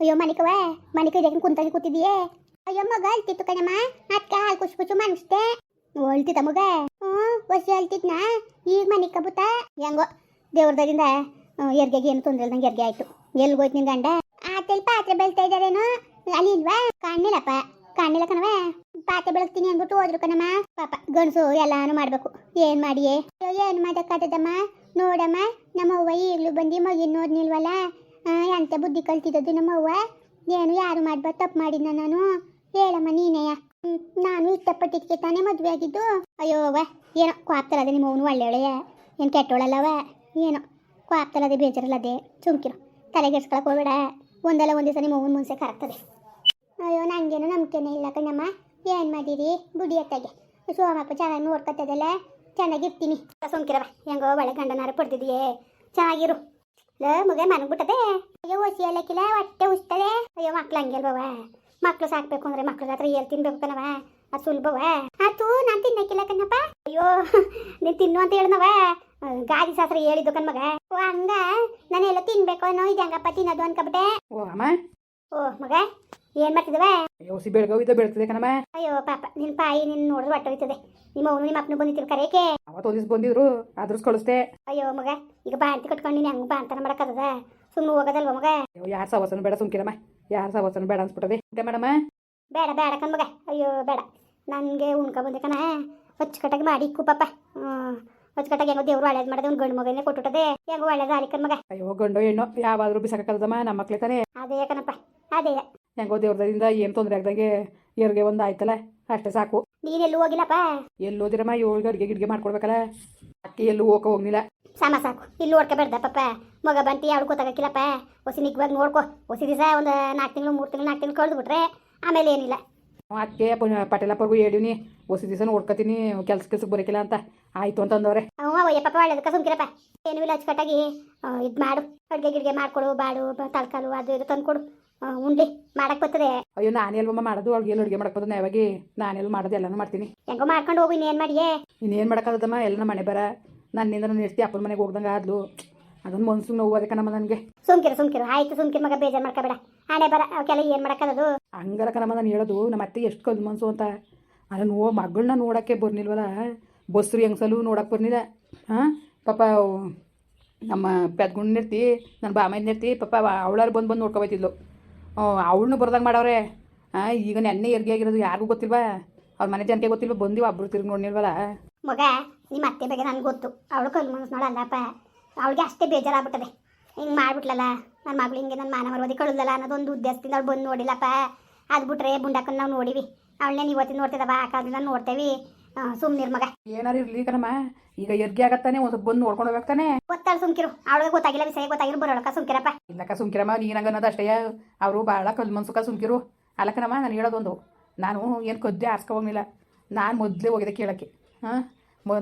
ಅಯ್ಯೋ ಮನಿಕವ ಮನಿಕ ಇದಕ್ಕೆ ಕುಂತಾಗಿ ಕೂತಿದೀಯೇ ಅಯ್ಯೋ, ಮಗ ಅಳ್ತಿತ್ತು ಕಣಮ್ಮ. ಅಕ್ಕ ಹಾಲು ಕುಚ್ಚು ಕುಚ್ಚು ಮನ್ಸ್ತೆ ಅಳ್ತಿತ್ತ ಮಗ? ಹ್ಞೂ, ವರ್ಷ ಅಳ್ತಿದ್ನ ಈಗ ಮನಿಕ ಬುತ್ತ? ಹೆಂಗೋ ದೇವ್ರದಿಂದ ಎರ್ಗೆಗೆ ಏನು ತೊಂದ್ರೆ ಇಲ್ದಂಗೆ ಎರ್ಗೆ ಆಯ್ತು. ಎಲ್ಲಿ ಹೋಯ್ತು ನಿನ್ ಗಂಡ? ಆತಲ್ಲಿ ಪಾತ್ರೆ ಬೆಳ್ತಾ ಇದ್ದಾರೇನೋ? ಅಲ್ಲಿ ಇಲ್ವಾ? ಕಾಣಿಲ್ಲಪ್ಪ ಕಾಣಿಲ್ಲ ಕಣವ ಪಾತ್ರೆ ಬೆಳಗ್ತೀನಿ ಅಂದ್ಬಿಟ್ಟು ಹೋದ್ರು ಕಣಮ್ಮ. ಪಾಪ, ಗಂಡಸು ಎಲ್ಲಾನು ಮಾಡ್ಬೇಕು. ಏನ್ ಮಾಡಿಯೇ? ಏನ್ ಮಾಡಕ್ಕಾಗ್ತದಮ್ಮ ನೋಡಮ್ಮ, ನಮ್ಮ ಅವ್ವ ಈಗಲೂ ಬಂದು ಮಗಿನ ನೋಡ್ನಿಲ್ವಲ್ಲ? ಎಂತ ಬುದ್ಧಿ ಕಲ್ತಿದ್ದದ್ದು ನಮ್ಮ ಅವ್ವ ಏನು ಯಾರು ಮಾಡ್ಬಾರ್ದು ತಪ್ಪು ಮಾಡಿದ್ನ ನಾನು? ಹೇಳಮ್ಮ ನೀನೆಯ ನಾನು ಇಷ್ಟಪಟ್ಟಿದ್ಕೆ ತಾನೇ ಮದುವೆ ಆಗಿದ್ದು. ಅಯ್ಯೋ ಅವ್ವ, ಏನೋ ಕ್ವಾಪ್ತಲದೆ ನಿಮ್ಮ ಅವನು ಒಳ್ಳೆಯವಳೆಯ ಏನು ಕೆಟ್ಟೋಳಲ್ಲವ ಏನೋ ಕ್ವಾಪ್ತಲದೆ ಬೇಜಾರಲ್ಲದೆ ಚುಮ್ಕಿರೋ. ತಲೆಗೆಡ್ಸ್ಕೊಳಕ್ ಹೋಗ್ಬೇಡ. ಒಂದಲ್ಲ ಒಂದು ದಿವಸ ನಿಮ್ಮ ಅವನ ಮುಂಚೆ ಕರಗ್ತದೆ. ಅಯ್ಯೋ ನನಗೇನು ನಂಬಿಕೆನೇ ಇಲ್ಲ ಕಣ್ಣಮ್ಮ. ಏನು ಮಾಡಿರಿ? ಬುಡಿ ಅತ್ತಾಗೆ ಸೋಮಪ್ಪ ಚೆನ್ನಾಗಿ ನೋಡ್ಕೊತದಲ್ಲ? ಚೆನ್ನಾಗಿರ್ತೀನಿ ಸುಮ್ಕಿರವ ಹೆಂಗೋ ಒಳ್ಳೆ ಗಂಡನಾರು ಪಡ್ತಿದೀಯೇ ಚೆನ್ನಾಗಿರು. ಲೇ ಮಗ ಮನಗ್ಬಿಟ್ಟದೆ ಅಯ್ಯೋ ಒಸಿ ಅಲ್ಲಕ್ಕಿಲ್ಲ ಹೊಟ್ಟೆ ಉಸ್ತದೆ. ಅಯ್ಯೋ ಮಕ್ಳು ಹಂಗೆಲ್ವವ ಮಕ್ಳು ಸಾಕ್ಬೇಕು ಅಂದ್ರೆ ಮಕ್ಳ ಹತ್ರ ಏರ್ ತಿನ್ಬೇಕು ಕಣವ ಅದು ಸುಲಭವ ಆತು ನಾನು ತಿನ್ನಕ್ಕಿಲ್ಲ ಕಣ್ಣಪ್ಪ. ಅಯ್ಯೋ ನೀನು ತಿನ್ನು ಅಂತ ಹೇಳ್ದವ ಗಾದಿ ಶಾಸ್ತ್ರ ಹೇಳಿದ್ದು ಕಣ್ಮಗ. ಓ ಹಂಗ. ನಾನೆಲ್ಲ ತಿನ್ಬೇಕು ಅನ್ನೋ ಇದು ಹೆಂಗಪ್ಪ ತಿನ್ನೋದು ಅನ್ಕೊಬಿಟ್ಟೆ. ಓ ಅಮ್ಮ. ಓ ಮಗ. ಏನ್ ಮಾಡ್ತಿದವ? ಅಯ್ಯೋ ಸಿ ಬೆಳಗಾವಿದ್ದ ಬೆಳ್ತದೆ ಕಣಮ್ಮ. ಅಯ್ಯೋ ಪಾಪ ನಿನ್ ಪಾಯಿ ನಿನ್ ನೋಡಿದ್ರೆ ಹೊಟ್ಟೆ ಹೋಯ್ತದೆ ನಿಮ್ಮ ಅವನು ನಿಮ್ಮ ಅಪ್ಪನ ಬಂದಿತ್ತು ಕರೆಯಕ್ಕೆ ಅವತ್ತು ಒಂದಿವ್ಸ ಬಂದಿದ್ರು ಆದ್ರೂ ಕಳಿಸ್ದೆ. ಅಯ್ಯೋ ಮಗ ಈಗ ಬಾಂತಿ ಕಟ್ಕೊಂಡು ನೀನು ಹೆಂಗ್ ಬಾಂತನ ಮಾಡಕ್ಕದ ಸುಮ್ಮನೆ ಹೋಗೋದಲ್ವ ಮಗ? ಅಯ್ಯೋ ಯಾರು ಸವಸನ ಬೇಡ ಸುಮ್ಕಿರಮ್ಮ ಯಾರ ಸವಸನ ಬೇಡ ಅನ್ಸ್ಬಿಟ್ಟದೆ. ಊಟ ಮೇಡಮ್ಮ ಬೇಡ ಬೇಡ ಕಣ್ ಮಗ. ಅಯ್ಯೋ ಬೇಡ. ನನಗೆ ಉಣ್ಕ ಬಂದೆ ಕಣ. ಅಚ್ಚುಕಟ್ಟಾಗಿ ಮಾಡಿ ಇಕ್ಕು ಪಾಪ. ಹ್ಞೂ ಅಚ್ಚುಕಟ್ಟಾಗಿ ಹೆಂಗೋ ದೇವ್ರು ಒಳ್ಳೇದು ಮಾಡಿದೆ ಒಂದು ಗಂಡು ಮಗನೇ ಕೊಟ್ಟುಟ್ಟದೆ ಹೆಂಗ ಒಳ್ಳೇದು ಆಲಿಕನ್ ಮಗ. ಅಯ್ಯೋ ಗಂಡು ಹೆಣ್ಣು ಯಾವಾದ್ರೂ ಬಿಸಾಕಲ್ದಮ್ಮ ನಮ್ಮ ಮಕ್ಳೆ ತಾನೇ. ಅದೇ ಕಣಪ್ಪ ಅದೇ. ಹೆಂಗೋ ದೇವ್ರದಿಂದ ಏನು ತೊಂದರೆ ಆಗ್ದಂಗೆ ಎರ್ಗೆ ಒಂದು ಆಯ್ತಲ್ಲ ಅಷ್ಟೇ ಸಾಕು. ನೀನೆಲ್ಲೂ ಹೋಗಿಲ್ಲಪ್ಪ? ಎಲ್ಲಿ ಹೋದ್ರಮ್ಮ ಏಳು ಅಡುಗೆ ಗಿಡ್ಗೆ ಮಾಡ್ಕೊಡ್ಬೇಕಲ್ಲ. ಅಕ್ಕಿ ಎಲ್ಲೂ ಹೋಗೋ ಹೋಗ್ಲಿಲ್ಲ. ಸಮ ಸಾಕು. ಇಲ್ಲಿ ನೋಡ್ಕೊಬೇಡ್ದ ಮಗ ಬಂತಿ ಅವಳು ಗೊತ್ತಾಗಕ್ಕಿಲ್ಲಪ್ಪ. ಹೊಸಿ ನಿಗ್ವಾಗಿ ನೋಡ್ಕೊ. ಹೊಸಿ ದಿವಸ ಒಂದು ನಾಲ್ಕು ತಿಂಗಳು ಮೂರು ತಿಂಗಳು ನಾಲ್ಕು ತಿಂಗಳು ಕಳೆದು ಬಿಟ್ರೆ ಆಮೇಲೆ ಏನಿಲ್ಲ. ಅದಕ್ಕೆ ಪಟೇಲಪ್ಪರ್ಗೂ ಹೇಳಿವ್ನಿ ಹೊಸ ದಿವಸ ನೋಡ್ಕೊತೀನಿ ಕೆಲಸ ಕೆಲ್ಸಕ್ಕೆ ಬರೋಕಿಲ್ಲ ಅಂತ. ಆಯ್ತು ಅಂತ ಅಂದವ್ರೆ ಹ್ಞೂ ಪಾಪ ಒಳ್ಳೇದಕ್ಕ ಸುಮ್ಕಿರಪ್ಪ. ಏನು ಇಲ್ಲ ಅಚ್ಚುಕಟ್ಟಾಗಿ ಇದು ಮಾಡು. ಅಡುಗೆ ಗಿಡ್ಗೆ ಮಾಡ್ಕೊಡು ಬಾಡು ತಳ್ಕಲು ಅದು ಇದು ತಂದ್ಕೊಡು. ಆ, ಉಂಡ್ಲಿ ಮಾಡಕ್ ಬರ್ತದೆ. ಅಯ್ಯೋ ನಾನೆಲ್ವಮ್ಮ ಮಾಡೋದು? ಅವ್ಳಿಗೆ ಎಲ್ಲ ಅಡುಗೆ ಮಾಡಕ್ಕೆ ಬಂದು ಯಾವಾಗಿ? ನಾನೆಲ್ಲ ಮಾಡೋದು? ಎಲ್ಲನೂ ಮಾಡ್ತೀನಿ. ಹೆಂಗೋ ಮಾಡ್ಕೊಂಡು ಹೋಗು ಇನ್ನೇನು ಮಾಡಿಯೇ? ಇನ್ನೇನು ಮಾಡೋಕ್ಕಾಗದಮ್ಮ ಎಲ್ಲ ಮನೆ ಬರ? ನನ್ನಿಂದ ನಾನು ಇರ್ತಿ ಅಪ್ಪನ ಮನೆಗೆ ಹೋಗ್ದಂಗೆ ಆದ್ಲು. ಅದೊಂದು ಮನ್ಸು ನೋವು ಅದಕ್ಕೆ ನಮ್ಮ ನನಗೆ. ಸುಮ್ಕಿರು ಸುಮ್ಕಿರು. ಆಯ್ತು ಸುಮ್ಕಿರು ಮಗ ಬೇಜಾರು ಮಾಡ್ಕೋಬೇಡ. ಹಣೆ ಬರ ಅವಕ್ಕೆಲ್ಲ ಏನು ಮಾಡಕ್ಕದು ಹಂಗಲ್ಲ ಕಣಮ್ಮ ನಾನು ಹೇಳೋದು. ನಮ್ಮ ಅತ್ತೆ ಎಷ್ಟು ಕಲ್ ಮನ್ಸು ಅಂತ. ಅಲ್ಲ ನೋ ಮಗಳನ್ನ ನೋಡೋಕ್ಕೆ ಬರ್ನಿಲ್ವಲ್ಲ? ಬಸ್ರು ಹೆಂಗ್ಸಲು ನೋಡಕ್ಕೆ ಬರ್ನಿಲ್ಲ. ಹಾಂ? ಪಾಪ ನಮ್ಮ ಪೆದ್ಗುಂಡ್ ನಿರ್ತಿ ನನ್ನ ಬಾಮೈನ ನಿರ್ತಿ ಪಾಪ ಅವಳಾರು ಬಂದು ಬಂದು ನೋಡ್ಕೊಬೈತಿದ್ಲು. ಅವಳನ್ನು ಬರ್ದಂಗೆ ಮಾಡವ್ರೆ. ಹಾಂ ಈಗ ನೆನ್ನೆ ಎರ್ಗೆ ಆಗಿರೋದು ಯಾರಿಗೂ ಗೊತ್ತಿಲ್ವಾ? ಅವ್ರ ಮನೆ ಜನಕ್ಕೆ ಗೊತ್ತಿಲ್ವಾ? ಬಂದಿವ ಒಬ್ರು ತಿರುಗಿ ನೋಡಿಲ್ವಲ್ಲ ಮಗ, ನಿಮ್ಮ ಅತ್ತೆ ಬಗ್ಗೆ ನನಗೆ ಗೊತ್ತು. ಅವಳು ಕಲ್ ಮನಸ್ಸು ನೋಡಲ್ಲಪ್ಪ. ಅವಳಿಗೆ ಅಷ್ಟೇ ಬೇಜಾರಾಗ್ಬಿಟ್ಟದೆ. ಹಿಂಗೆ ಮಾಡ್ಬಿಟ್ಲಲ್ಲ ನನ್ನ ಮಗಳು ಹಿಂಗೆ ನನ್ನ ಮಾನ ಮರವದಿ ಕಳುದಲ್ಲ ಅನ್ನೋದೊಂದು ಉದ್ದೇಶದಿಂದ ಅವಳು ಬಂದು ನೋಡಿಲ್ಲಪ್ಪ. ಅದು ಬಿಟ್ರೆ ಬುಂಡಕ್ಕನ್ನು ನಾವು ನೋಡಿವಿ. ಅವಳನ್ನೇ ಇವತ್ತಿನ ನೋಡ್ತಿದ್ದಾವ ಆ ಕಾಲದಿಂದ ನೋಡ್ತೇವಿ. ಸುಮ್ಮನಿರ್ ಮಗ. ಏನಾರು ಇರ್ಲಿ ಕಣಮ್ಮ. ಈಗ ಎರ್ಗೆ ಆಗತ್ತಾನೆ ಒಂದು ಸ್ವಲ್ಪ ಬಂದು ನೋಡ್ಕೊಂಡು ಹೋಗ್ತಾನೆ ಗೊತ್ತಾಳ ಸುಮ್ಕಿರು. ಅವಳಿಗೆ ಗೊತ್ತಾಗಿಲ್ಲ ವಿಷಯ ಗೊತ್ತಾಗಿಲ್ಲ ಬರೋಳಕ ಸುಮ್ಕಿರಪ್ಪ. ಇಲ್ಲಕ್ಕ ಸುಮ್ಕಿರಮ್ಮ ನೀನಂಗ ಅನ್ನೋದು ಅಷ್ಟೇ. ಅವರು ಭಾಳ ಕಲ್ ಮನ್ಸುಕ ಸುಮ್ಕಿರು. ಅಲ್ಲಕ್ಕನಮ್ಮ ನಾನು ಹೇಳೋದೊಂದು. ನಾನು ಏನು ಕದ್ದೆ ಆರ್ಸ್ಕೊ ಹೋಗ್ಲಿಲ್ಲ. ನಾನು ಮೊದಲೇ ಹೋಗಿದೆ ಕೇಳೋಕ್ಕೆ. ಹಾಂ?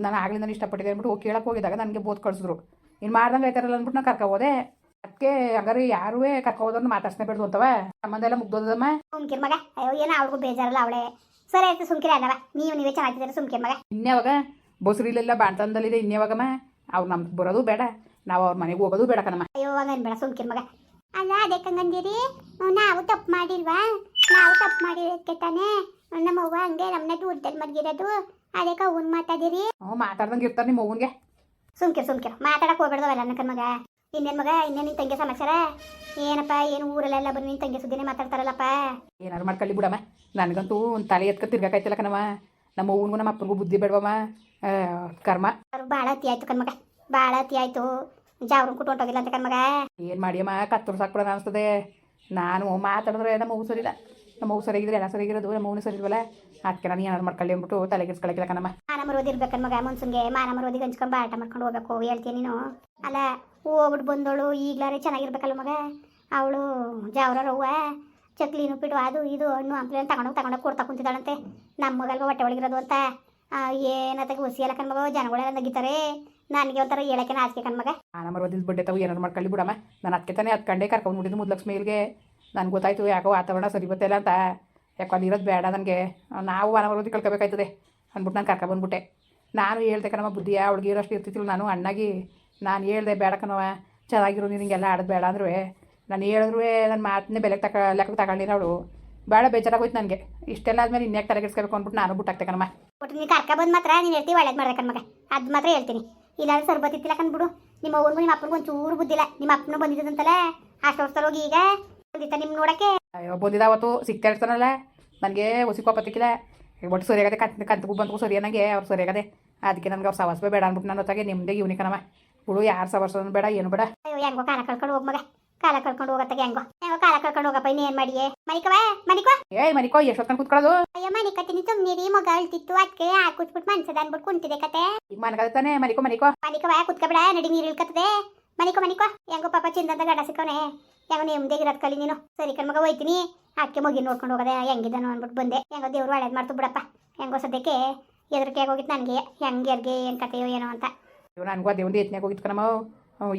ನಾನು ಆಗಲಿ ನಾನು ಇಷ್ಟಪಟ್ಟಿದ್ದೆ ಅಂದ್ಬಿಟ್ಟು ಹೋಗಿ ಕೇಳಕ್ಕೆ ಹೋಗಿದಾಗ ನನಗೆ ಬೋತ್ ಕಳಿಸಿದ್ರು. ಇನ್ನು ಮಾಡ್ದಂಗೆ ಆಯ್ತಾರಲ್ಲ ಅಂದ್ಬಿಟ್ಟು ನಾನು ಕರ್ಕೊ ಹೋದೆ. ಅದಕ್ಕೆ ಹಂಗಾರೆ ಯಾರೂ ಕರ್ಕೊ ಹೋದವ್ರನ್ನ ಮಾತಾಡ್ಸ್ನೇ ಬಿಡ್ದು ಅಂತವ? ಸಂಬಂಧ ಎಲ್ಲ ಮುಗ್ದೋದಮ್ಮ? ಸುಮ್ಕಿರ್ ಮಗ. ಅಯ್ಯೋ ಏನೋ ಅವಳಿಗೂ ಬೇಜಾರಲ್ಲ ಅವಳೆ. ಸರಿ ಆಯ್ತು ಸುಮ್ಕಿರ ಅಲ್ಲವ ನೀವು ನೀವೇ ಚೆನ್ನಾಗಿದ್ದೀರ ಸುಮ್ಕೆ ಮಗ. ಇನ್ಯಾವಾಗ? ಬಸ್ರಿಲೆಲ್ಲ ಬಾಣ್ತನದಲ್ಲಿದೆ ಇನ್ಯಾವಾಗಮ್ಮ ಅವ್ರು ನಮ್ಗೆ ಬರೋದು ಬೇಡ. ನಾವು ಅವ್ರ ಮನೆಗೆ ಹೋಗೋದು ಬೇಡ ಕಣಮ್ಮ. ಅಯ್ಯೋ ಬೇಡ ಸುಮ್ಕಿರ ಮಗ. ಅಲ್ಲ ಅದಕ್ಕೆ ಹಂಗಂದಿರಿ? ನಾವು ತಪ್ಪು ಮಾಡಿಲ್ವಾ? ನಾವು ತಪ್ಪು ಮಾಡಿರೋದಕ್ಕೆ ತಾನೇ? ನಮ್ಮ ಅವ್ವ ಹಂಗೆ ನಮ್ಮನ್ನ ದೂರದಲ್ಲಿ ಮಡ್ಗಿರೋದು. ಅದಕ್ಕೆ ಅವ್ನು ಮಾತಾಡಿರಿ. ಹ್ಞೂ ಮಾತಾಡ್ದಂಗೆ ಇರ್ತಾರೆ ನಿಮ್ಮ ಅವ್ವನ್ಗೆ ಸುಮ್ಕಿರ್ ಸುಮ್ಕಿರ್. ಮಾತಾಡಕ್ ಹೋಗ್ಬೇಡ್ದವಲ್ಲ ನನ್ನ ಮಗ. ಇನ್ನೇನ್ ಮಗ ಇನ್ನೇನು ನಿನ್ ತಂಗಿ ಸಮಾಚಾರ? ಏನಪ್ಪ ಏನು ಊರಲ್ಲೆಲ್ಲ ಬಂದು ನಿನ್ ತಂಗಿ ಸುದ್ದಿನೇ ಮಾತಾಡ್ತಾರಲ್ಲಪ್ಪ? ಏನಾದ್ರು ಮಾಡ್ಕೊಳ್ಳಿ ಬಿಡಮ್ಮ. ನನಗಂತೂ ಒಂದು ತಲೆ ಎತ್ಕ ತಿರ್ಗಾಕೈತಿಲ್ಲ ಕಣಮ್ಮ ನಮ್ಮ ಅವ್ವನಿಗೂ ನಮ್ಮ ಅಪ್ಪನಿಗೂ ಬುದ್ಧಿ ಬೇಡವಮ್ಮ. ಕರ್ಮ. ಅವ್ರು ಭಾಳ ಅತಿ ಆಯ್ತು ಕಣ್ಮಗ ಭಾಳ ಅತಿ ಆಯ್ತು. ಜಾವ್ರನ್ ಕುಟ್ಟು ಹೊಂಟೋಗಿಲ್ಲ ಅಂತ ಕಣ್ಮಗ. ಏನು ಮಾಡಿಯಮ್ಮ ಕತ್ತರು ಸಾಕ್ಬಿಡೋಣ ಅನಿಸ್ತದೆ. ನಾನು ಮಾತಾಡಿದ್ರೆ ನಮ್ಮ ಅವ್ವ ಇಲ್ಲ ನಮ್ಮ ಅವ್ವ ಸರಿಯಾಗಿದ್ರೆ ಎಲ್ಲ ಸರಿಯಾಗಿರೋದು ನಮ್ಮ ಅವ್ನು ಸರಿ ಇಲ್ವಲ್ಲ ಅದಕ್ಕೆ ನಾನು ಏನಾದ್ರು ಮಾಡ್ಕೊಳ್ಳಿ ಅಂದ್ಬಿಟ್ಟು ತಲೆಗೆಡ್ಸ್ಕೊಳಕಿಲ್ಲ ಕಣಮ್ಮ. ಮಾನ ಮರೋದಿ ಇರ್ಬೇಕು ಮಗ ಮನ್ಸಂಗೆ ಮಾನ ಮರೋದಿ ಗಂಚ್ಕೊಂಡು ಬಾಟ ಮಾಡ್ಕೊಂಡು ಹೋಗ್ಬೇಕು ಹೇಳ್ತೀನಿ ನೀನು? ಅಲ್ಲ ಹೋಗ್ಬಿಟ್ಟು ಬಂದವಳು ಈಗ್ಲಾರೇ ಚೆನ್ನಾಗಿರ್ಬೇಕಲ್ಲ ಮಗ? ಅವಳು ಜಾವ್ರವ್ವ ಚಕ್ಲಿನು ನುಪ್ಪಿಟ್ಟು ಅದು ಇದು, ಹಣ್ಣು ಹಂಪ್ಲೇನು ತಗೊಂಡೋಗಿ ತಗೊಂಡೋಗಿ ಕೊಡ್ತಾ ಕುಂತಿದ್ದಾಳಂತೆ. ನಮ್ಮ ಮಗಲ್ಗ ಹೊಟ್ಟೆ ಒಳಗಿರೋದು ಅಂತ. ಏನತ್ತಾಗ ಹುಸಿ ಎಲ್ಲ ಕಣ್ಮಗ ಜನಗಳೆಲ್ಲ ನಗಿತಾರೆ. ನನಗೆ ಒಂಥರ ಹೇಳಕ್ಕೆ ನಾಚಿಕೆ ಕಣ್ಮಗ ನಮ್ಮ ಓದಿದ ಬಡ್ಡೆ ತಾವು, ಏನಾದ್ರು ಮಾಡ್ಕೊಳ್ಳಿ ಬಿಡಮ್ಮ. ನಾನು ಅದಕ್ಕೆ ತಾನೇ ಹತ್ಕಂಡೆ ಕರ್ಕೊಂಡ್ಬಿಟ್ಟಿದ್ದು ಮುದ್ಲಕ್ಷ್ಮಿ ಇಲ್ಗೆ. ನನಗೆ ಗೊತ್ತಾಯ್ತು, ಯಾಕೋ ವಾತಾವರಣ ಸರಿ ಬತ್ತಿಲ್ಲ ಅಂತ. ಯಾಕೋ ಅಲ್ಲಿ ಇರೋದು ಬೇಡ ನನಗೆ. ನಾವು ವನವರೋದಿ ಕಳ್ಕೊಬೇಕಾಯ್ತದೆ ಅಂದ್ಬಿಟ್ಟು ನಾನು ಕರ್ಕೊಬಂದ್ಬಿಟ್ಟೆ ನಾನು ಹೇಳ್ದೆ ಬುದ್ಧಿಯ ಅವಳಿಗೆ ಇರೋಷ್ಟು ಇರ್ತಿತ್ತಿಲ್ಲ ನಾನು, ಅಣ್ಣಾಗಿ ನಾನು ಹೇಳ್ದೆ ಬೇಡ ಕಣವ ಚೆನ್ನಾಗಿರೋ ನೀನು ಹಿಂಗೆಲ್ಲ ಆಡೋದು ಬೇಡ ಅಂದ್ರೂ ನಾನು ಹೇಳಿದ್ರು ನನ್ನ ಮಾತನ್ನೇ ಬೆಲೆಗೆ ತಕ ಲೆಕ್ಕಕ್ಕೆ ತಗೊಂಡಿನ ಅವಳು. ಭಾಳ ಬೇಜಾರಾಗೋಯ್ತು ನನಗೆ. ಇಷ್ಟೆಲ್ಲ ಆದ್ಮೇಲೆ ಇನ್ಯಾಕೆ ತಲೆಗೆಡ್ಸ್ಕೋಬೇಕು ಅಂದ್ಬಿಟ್ಟು ನಾನು ಬಿಟ್ಟಾಕ್ತೆ ಕಣಮ್ಮ. ಒಟ್ಟು ನೀನು ಕರ್ಕ ಬಂದು ಮಾತ್ರ ನೀನು ಹೇಳ್ತೀವಿ ಒಳ್ಳೇದು ಮಾಡ್ದೆ ಮಗ. ಅದು ಮಾತ್ರ ಹೇಳ್ತೀನಿ. ಇಲ್ಲಾಂದ್ರೆ ಸರ್ಬತ್ತಿತ್ತಿಲ್ಲ ಕಂದ್ಬಿಡು ನಿಮ್ಮ ಅವ್ರಿಗೂ ನಿಮ್ಮ ಅಪ್ಪನಿಗೂ ಒಂಚೂರು ಬುದ್ಧಿಲ್ಲ ನಿಮ್ಮ ಅಪ್ಪನೂ ಬಂದಿದ್ದಂತಲ್ಲ ಅಷ್ಟು ವರ್ಷ ಹೋಗಿ ಈಗ ಬಂದಿತ್ತ ನಿಮ್ಮ ನೋಡಕ್ಕೆ? ಅಯ್ಯೋ ಬಂದಿದ್ದ ಅವತ್ತು ಸಿಗ್ತಾ ಇರ್ತಾನಲ್ಲ. ನನಗೆ ಹೊಸಿ ಕೋಪ ತಿಕ್ಕಿಲ್ಲ ಒಟ್ಟು ಸರಿಯಾಗದೆ ಕಂತ ಕಂತಗೂ ಬಂದು ಸರಿ ನನಗೆ ಅವ್ರು ಸರಿಯಾಗದೆ. ಅದಕ್ಕೆ ನನಗೆ ಅವ್ರು ಸವಾಸ ಬೇಡ ಅಂದ್ಬಿಟ್ಟು ನನ್ನ ಹೊತ್ತಾಗೆ ನಿಮ್ಮದೇ ಇವನಿ ಕಣಮ್ಮ. ಬಿಡು ಯಾರು ಬೇಡ ಏನು ಬೇಡ. ಅಯ್ಯೋ ಹೆಂಗೋ ಕಾಲ ಕಳ್ಕೊಂಡು ಹೋಗ್ ಮಗ. ಕಾಲ ಕಳ್ಕೊಂಡು ಹೋಗತ್ತಾಗ ಹೆಂಗೋ. ಹೆಂಗೋ ಕಾಲ ಕಳ್ಕೊಂಡು ಹೋಗಪ್ಪ ಇನ್ನೇನ್ ಮಾಡಿಯೇ? ಮನಿಕವ ಮನಿಕೋ ಏಯ್ ಮನಿಕೋ ಎಷ್ಟೊತ್ಕೊಂಡು ಕುತ್ಕೊಳ್ಳೋದು? ಅಯ್ಯೋ ಮನಿಕತ್ತೀನಿ ಸುಮ್ನಿರಿ ಮಗ ಅಳ್ತಿತ್ತು ಅದಕ್ಕೆ ಆ ಕುತ್ಬಿಟ್ಟು ಮನ್ಸದ ಅನ್ಬಿಟ್ಟು ಕುಂತಿದೆ ಕತೆ. ಈಗ ಮನಗತ್ತಾನೆ ಮನಿಕೋ ಮನಿಕೋ. ಮನಿಕವ ಕುತ್ಕಬೇಡ ನಡಿ ನೀರು ಇಳ್ಕತ್ತದೆ. ಮನಿಕೋ ಮನಿಕೋ. ಹೆಂಗೋ ಪಾಪ ಚಿಂದಂತ ಗಡ ಸಿಕ್ಕವನೆ. ಹೆಂಗೋ ನೆಮ್ಮದಿ ಇರೋದ್ ಕಲಿ ನೀನು. ಸರಿ ಕಣ್ಮಗ ಹೋಯ್ತೀನಿ. ಅದಕ್ಕೆ ಮಗಿ ನೋಡ್ಕೊಂಡು ಹೋಗದೆ ಹೆಂಗಿದ್ದಾನು ಅನ್ಬಿಟ್ಟು ಬಂದೆ. ಹೆಂಗೋ ದೇವ್ರು ಒಳ್ಳೇದು ಮಾಡ್ತು ಬಿಡಪ್ಪ. ಹೆಂಗೋ ಸದ್ಯಕ್ಕೆ ಎದುರಿಕೆ ಆಗೋಗಿತ್ತು ನನಗೆ. ಹೆಂಗೆ ಎರ್ಗೆ ಏನು ಕತೆಯೋ ಏನೋ ಅಂತ. ಇವ್ ನನಗೂ ಅದೇ ಒಂದು ಯತ್ನಾಗ ಹೋಗಿತ್ತು ಕಣಮ್ಮ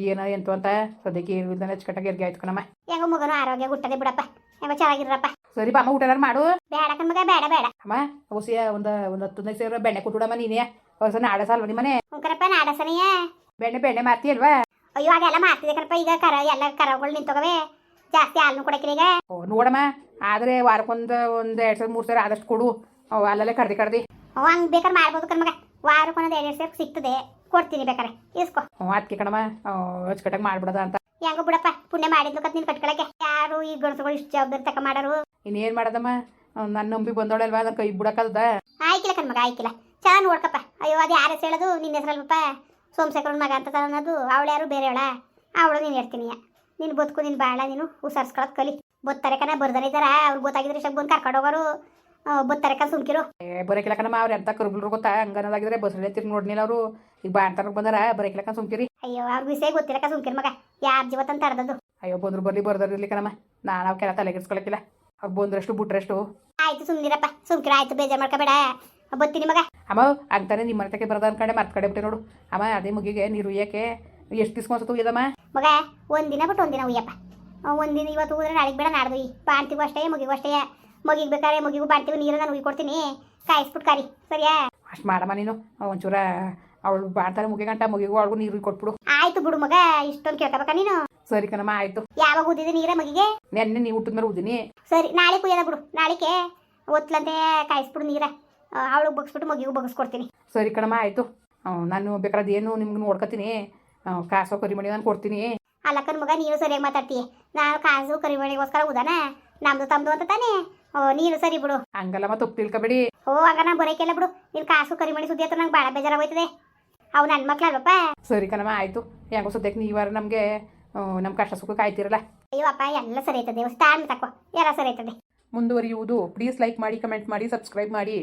ಏನೋ ಎಂತು ಅಂತ ಸದ್ಯಕ್ಕೆ ಏನು ಇಲ್ದಾನೆ ಅಚ್ಚುಕಟ್ಟಾಗಿ ಎರ್ಗೆ ಆಯ್ತು ಕಣಮ್ಮ ಹೆಂಗೋ ಮಗನ ಆರೋಗ್ಯ ಹುಟ್ಟದೆ ಬಿಡಪ್ಪ. ಹೆಂಗ ಚೆನ್ನಾಗಿರಪ್ಪ ಸರಿ ಬಾ ಅಮ್ಮ ಮಾಡು. ಬೇಡ ಕಣ್ಮಗ ಬೇಡ ಬೇಡ. ಅಮ್ಮ ಹೊಸಿಯ ಒಂದು ಒಂದು ಹತ್ತು ಹದಿನೈದು ಸಾವಿರ ಬೆಣ್ಣೆ ಕೊಟ್ಬಿಡಮ್ಮ ನೀನೇ. ಹೊಸ ನಾಡ ಸಾಲ್ವ ನಿಮ್ಮನೆ? ನಾಡ ನಾಡಸನೆಯ ಬೆಣ್ಣೆ ಬೆಣ್ಣೆ ಮಾರ್ತೀಯಲ್ವಾ ಅಯ್ಯೋ ಹಾಗೆಲ್ಲ ಮಾರ್ತಿದೆ ಕಣಪ್ಪ ಈಗ ಕರ ಎಲ್ಲ ಕರಗಳು ನಿಂತೋಗವೆ. ಜಾಸ್ತಿ ಹಾಲು ಕೊಡಕ್ಕಿಲ್ಲ ಈಗ. ಓ ನೋಡಮ್ಮ ಆದ್ರೆ ವಾರಕ್ಕೊಂದು ಒಂದು ಎರಡು ಸಾವಿರ ಮೂರು ಸಾವಿರ ಆದಷ್ಟು ಕೊಡು. ಅವ ಅಲ್ಲಲ್ಲೇ ಕರ್ದಿ ಕಡ್ದಿ. ಅವ ಹಂಗೆ ಬೇಕಾದ್ರೆ ಮಾಡ್ಬೋದು ಕಣ್ಮಗ ವಾರಕ್ಕೊಂದು ಎರಡು ಸಾವಿರ ಸಿಗ್ತದೆ. ಕೊಡ್ತೀನಿ ಬೇಕಾರೆ. ಇಸ್ಕೋ. ಹ್ಞೂ ಅದಕ್ಕೆ ಕಣಮ್ಮ ಅಚ್ಚುಕಟ್ಟಾಗಿ ಮಾಡ್ಬಿಡೋದ ಅಂತ. ಹೆಂಗೋ ಬಿಡಪ್ಪ ಪುಣ್ಯ ಮಾಡಿದ್ಲು ಕತ್ ನೀನು ಕಟ್ಕೊಳಕ್ಕೆ. ಯಾರು ಈ ಗಣಸುಗಳು ಇಷ್ಟ ಜವಾಬ್ದಾರಿ ತಕ ಮಾಡಾರು? ಇನ್ನೇನು ಮಾಡೋದಮ್ಮ? ನನ್ನ ನಂಬಿ ಬಂದೋಳಲ್ವಾ ಅದಕ್ಕೆ ಕೈ ಬಿಡಕ್ಕದ ಆಯ್ಕಿಲ್ಲ ಕಣ್ಮಗ ಆಯ್ಕಿಲ್ಲ. ಚೆನ್ನಾಗಿ ನೋಡ್ಕಪ್ಪ. ಅಯ್ಯೋ ಅದು ಯಾರ ಹೆಸರು ಹೇಳೋದು? ನಿನ್ನ ಹೆಸರಲ್ವಪ್ಪ ಸೋಮಶೇಖರನ ಮಗ ಅಂತ ಅನ್ನೋದು ಅವಳು ಯಾರು ಬೇರೆಯವಳ ಅವಳು? ನೀನು ಇರ್ತೀನಿ ನೀನು ಬದುಕು ನಿನ್ ಬಾಳ ನೀನು ಉಸರ್ಸ್ಕೊಳತ್ ಕಲಿ. ಬತ್ತಾರೆ ಕಣ ಬರ್ದಾರ ಇದ್ದಾರ? ಅವ್ರು ಗೊತ್ತಾಗಿದ್ರೆ ಇಷ್ಟ ಬಂದು ಕರ್ಕೊಂಡು ಹೋಗೋರು. ಬೊತ್ತಾರೆ ಕಣ ಸುಮ್ಕಿರು. ಏ ಬರೋಕಿಲ್ಲ ಕಣಮ್ಮ ಅವ್ರು ಎಂತ ಕರ್ಬಲ್ರು ಗೊತ್ತಾ? ಹಂಗನ್ನೋದಾಗಿದ್ರೆ ಬಸ್ ತಿರ್ ನೋಡ್ನಿಲ್ಲ ಅವರು. ಈಗ ಬಾ ಅಂತಾರ ಬಂದಾರ ಬರೋಕಿಲ್ಲ ಸುಮ್ಕಿರಿ. ಅಯ್ಯೋ ಅವ್ರ ವಿಷಯ ಗೊತ್ತಿಲ್ಲ ಸುಮ್ಕಿರಿ ಮಗ. ಯಾರ ಜೀವ ತಂತ ತಡೆದದ್ದು ಅಯ್ಯೋ ಬಂದ್ರು ಬರ್ಲಿ ಬರ್ದಾರಿರ್ಲಿ ಕಣಮ್ಮ. ನಾನು ಅವ್ಕೆಲ್ಲ ತಲೆಗೆಡ್ಸ್ಕೊಳಕಿಲ್ಲ ಅವ್ರು ಬಂದ್ರಷ್ಟು ಬಿಟ್ರಷ್ಟು. ಆಯ್ತು ಸುಮ್ನಿರಪ್ಪ. ಸುಮ್ಕಿರ ಆಯ್ತು ಬೇಜಾರು ಮಾಡ್ಕೋಬೇಡ. ಬತ್ತೀನಿ ಮಗ. ಅಮ್ಮ ಅಂತಾನೆ ನಿಮ್ಮ ಮನೆ ಬರೋದ ಕಡೆ ಮರ್ತ್ ಕಡೆ ಬಿಟ್ಟೆ ನೋಡು. ಅಮ್ಮ ಅದೇ ಮುಗಿಗೆ ನೀರು ಉಯ್ಯಕ್ಕೆ ಎಷ್ಟು ದಿಸ್ಕೊಂಡ್ಸತ್ತು ಇದಮ್ಮ ಮಗ ಒಂದಿನ ಬಿಟ್ಟು ಒಂದಿನ ಉಯ್ಯಪ್ಪ. ಒಂದಿನ ಇವತ್ತು ಹೋದ್ರೆ ನಾಳೆಗೆ ಬೇಡ ನಾಡ್ದು ಈ ಬಾಣ್ತಿಗೂ ಅಷ್ಟೇ ಮುಗಿಗೂ ಅಷ್ಟೇ. ಮಗಿಗೆ ಬೇಕಾದ್ರೆ ಮುಗಿಗೂ ಬಾಣ್ತಿಗೂ ನೀರು ನಾನು ಉಯ್ಕೊಡ್ತೀನಿ. ಕಾಯಿಸ್ಬಿಟ್ಟು ಕರಿ. ಸರಿಯಾ? ಅಷ್ಟು ಮಾಡಮ್ಮ ನೀನು. ಒಂಚೂರ ಅವಳು ಬಾಡ್ತಾರೆ ಮುಗಿ ಗಂಟ ಮುಗಿಗೂ ಅವಳಿಗೂ ನೀರು ಕೊಟ್ಬಿಡು. ಆಯ್ತು ಬಿಡು ಮಗ ಇಷ್ಟೊಂದು ಕೇಳ್ಕೊಬೇಕಾ ನೀನು? ಸರಿ ಕಣಮ್ಮ ಆಯ್ತು. ಯಾವಾಗ ಊದಿದೆ ನೀರ ಮಗಿಗೆ? ನೆನ್ನೆ ನೀವು ಊಟದ ಮೇಲೆ ಊದಿನಿ. ಸರಿ ನಾಳೆ ಕುಯ್ಯದ ಬಿಡು. ನಾಳೆಗೆ ಒತ್ಲಂತೆ ಕಾಯಿಸ್ಬಿಡು ನೀರ. ಅವಳಿಗೆ ಬಗ್ಸ್ಬಿಟ್ಟು ಮಗಿಗೂ ಬಗ್ಸ್ಕೊಡ್ತೀನಿ. ಸರಿ ಕಣಮ್ಮ ಆಯ್ತು. ನಾನು ಬೇಕಾದ್ರೆ ಏನು ನಿಮ್ಗೆ ನೋಡ್ಕೊತೀನಿ. ಕಾಸು ಕರಿಮಣಿ ನಾನು ಕೊಡ್ತೀನಿ. ಅಲ್ಲಕ್ಕನ ಮಗ ನೀನು ಸರಿಯಾಗಿ ಮಾತಾಡ್ತೀಯ. ನಾನು ಕಾಸು ಕರಿಮಣಿಗೋಸ್ಕರ ಉದಾನ ನಮ್ದು ತಮ್ದು ಅಂತ ತಾನೇ? ಓ ನೀನು ಸರಿ ಬಿಡು. ಹಂಗಲ್ಲ ಮತ್ತೆ ತಪ್ಪು ತಿಳ್ಕೊಬೇಡಿ. ಓ ಹಂಗ ನಾ ಬರೋಕೆಲ್ಲ ಬಿಡು. ನೀನು ಕಾಸು ಕರಿಮಣಿ ಸುದ್ದಿ ಹತ್ರ ನಂಗೆ ಭಾಳ ಬೇಜಾರಾಗೋಯ್ತದೆ. ಅವು ನನ್ನ ಮಕ್ಳಲ್ವಪ್ಪ ಸರಿ ಕಣಮ್ಮ ಆಯಿತು. ಹೆಂಗೋ ಸದ್ಯಕ್ಕೆ ನೀವಾರ ನಮಗೆ ನಮ್ಮ ಕಷ್ಟ ಸುಖ ಕಾಯ್ತಿರಲ್ಲ. ಅಯ್ಯೋಪ್ಪ ಎಲ್ಲ ಸರಿ ಐತದೆ. ಸ್ಟ್ಯಾಂಡ್ ತಕೋ ಎಲ್ಲ ಸರಿ ಐತದೆ. ಮುಂದುವರಿಯುವುದು. ಪ್ಲೀಸ್ ಲೈಕ್ ಮಾಡಿ ಕಮೆಂಟ್ ಮಾಡಿ ಸಬ್ಸ್ಕ್ರೈಬ್ ಮಾಡಿ.